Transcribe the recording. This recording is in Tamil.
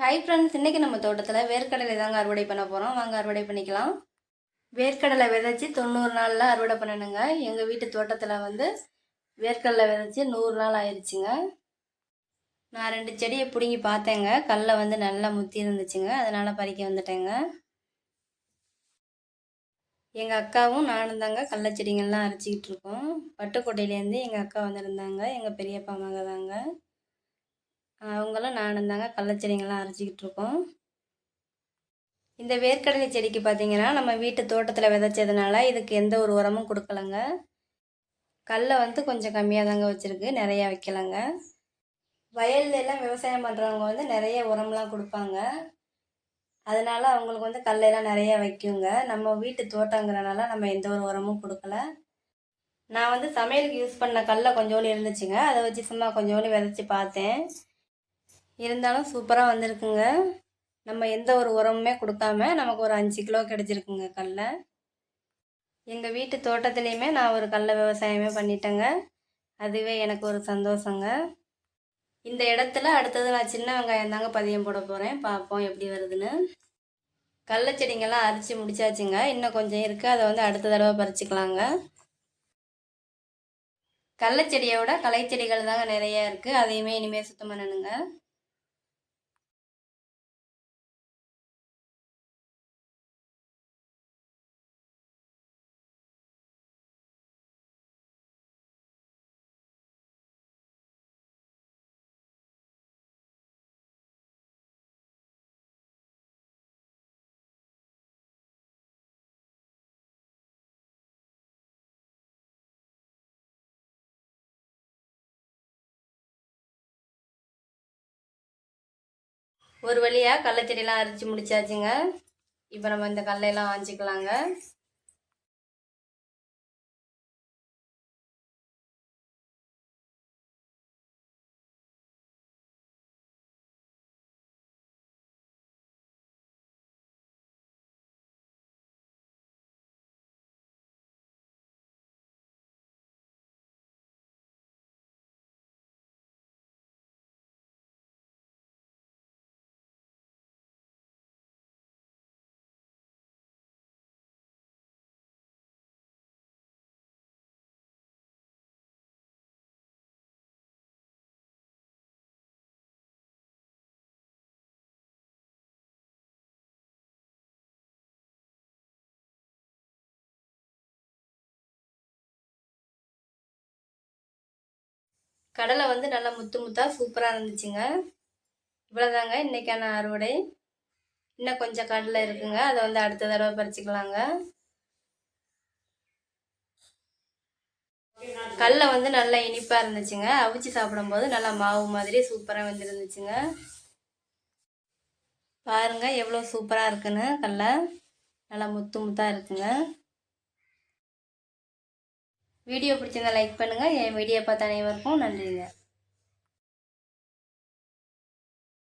ஹை ஃப்ரெண்ட்ஸ் இன்றைக்கி நம்ம தோட்டத்தில் வேர்க்கடலை தாங்க அறுவடை பண்ண போகிறோம் வாங்க அறுவடை பண்ணிக்கலாம். வேர்க்கடலை விதைச்சி தொண்ணூறு நாளில் அறுவடை பண்ணணுங்க. எங்கள் வீட்டு தோட்டத்தில் வந்து வேர்க்கடலை விதைச்சி நூறு நாள் ஆயிடுச்சுங்க நான் ரெண்டு செடியை பிடுங்கி பார்த்தேங்க. கல்லை வந்து நல்லா முத்தி இருந்துச்சுங்க. அதனால் பறிக்க வந்துட்டேங்க. எங்கள் அக்காவும் நானும் தாங்க கடல செடிங்கள்லாம் அரைச்சிக்கிட்டு இருக்கோம். பட்டுக்கோட்டையிலேருந்து எங்கள் அக்கா வந்திருந்தாங்க. எங்கள் பெரியப்பா மக தாங்க அவங்களும் நானும் தாங்க கடலச்செடிங்கெல்லாம் அரைச்சிக்கிட்டு இருக்கோம் இந்த வேர்க்கடலை செடிக்கு பார்த்தீங்கன்னா நம்ம வீட்டு தோட்டத்தில் விதைச்சதுனால இதுக்கு எந்த ஒரு உரமும் கொடுக்கலங்க. கல்லை வந்து கொஞ்சம் கம்மியாக தாங்க வச்சுருக்கு நிறையா வைக்கலங்க. வயல்ல எல்லாம் விவசாயம் பண்ணுறவங்க வந்து நிறைய உரம்லாம் கொடுப்பாங்க. அதனால் அவங்களுக்கு வந்து கல்லையெல்லாம் நிறைய வைக்குங்க. நம்ம வீட்டு தோட்டங்கிறனால நம்ம எந்த ஒரு உரமும் கொடுக்கல. நான் வந்து சமையலுக்கு யூஸ் பண்ண கல்லை கொஞ்சோண்டு இருந்துச்சுங்க. அதை வச்சு சும்மா கொஞ்சோண்டு விதைச்சி பார்த்தேன். இருந்தாலும் சூப்பராக வந்திருக்குங்க. நம்ம எந்த ஒரு உரமுமே கொடுக்காம நமக்கு ஒரு அஞ்சு கிலோ கிடச்சிருக்குங்க கடல எங்கள் வீட்டு தோட்டத்துலேயுமே நான் ஒரு கடல விவசாயமே பண்ணிட்டேங்க. அதுவே எனக்கு ஒரு சந்தோஷங்க. இந்த இடத்துல அடுத்தது நான் சின்ன வெங்காயம் தாங்க பதியம் போட போகிறேன் பார்ப்போம் எப்படி வருதுன்னு. கடல செடிங்கெல்லாம் அரிச்சு முடிச்சாச்சுங்க. இன்னும் கொஞ்சம் இருக்குது அதை வந்து அடுத்த தடவை பறிச்சுக்கலாங்க. கடலச்செடியோட களைச்செடிகள் தாங்க நிறைய இருக்குது அதையுமே இனிமேல் சுத்தம் பண்ணணுங்க. ஒரு வழியாக கடலச்செடியெல்லாம் அரிச்சு முடிச்சாச்சுங்க. இப்போ நம்ம இந்த கடலையெல்லாம் வாங்கிக்கலாங்க. கடலை வந்து நல்லா முத்து முத்தாக சூப்பராக இருந்துச்சுங்க. இவ்வளோதாங்க இன்றைக்கான அறுவடை. இன்னும் கொஞ்சம் கடலை இருக்குங்க. அதை வந்து அடுத்த தடவை பறிச்சுக்கலாங்க. கடலை வந்து நல்லா இனிப்பாக இருந்துச்சுங்க. அவிச்சு சாப்பிடும்போது நல்லா மாவு மாதிரி சூப்பராக வந்துருந்துச்சுங்க. பாருங்க எவ்வளோ சூப்பராக இருக்குன்னு கடலை. நல்லா முத்து முத்தாக இருக்குங்க. வீடியோ பிடிச்சிருந்தா லைக் பண்ணுங்கள் என் வீடியோ பார்த்த அனைவருக்கும் நன்றிங்க.